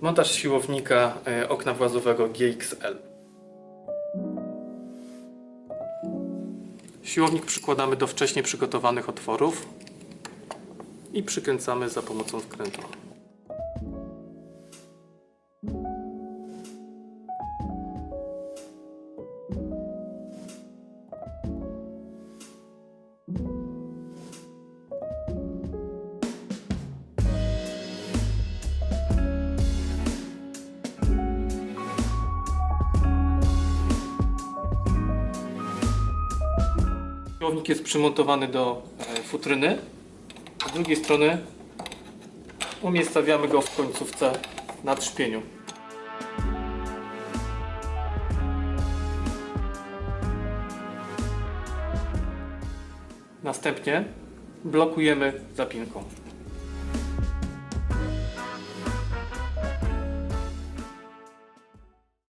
Montaż siłownika e, okna włazowego GXL. Siłownik przykładamy do wcześniej przygotowanych otworów i przykręcamy za pomocą wkrętu. Siłownik jest przymontowany do e, futryny. Z drugiej strony umiejscawiamy go w końcówce na trzpieniu. Następnie blokujemy zapinką.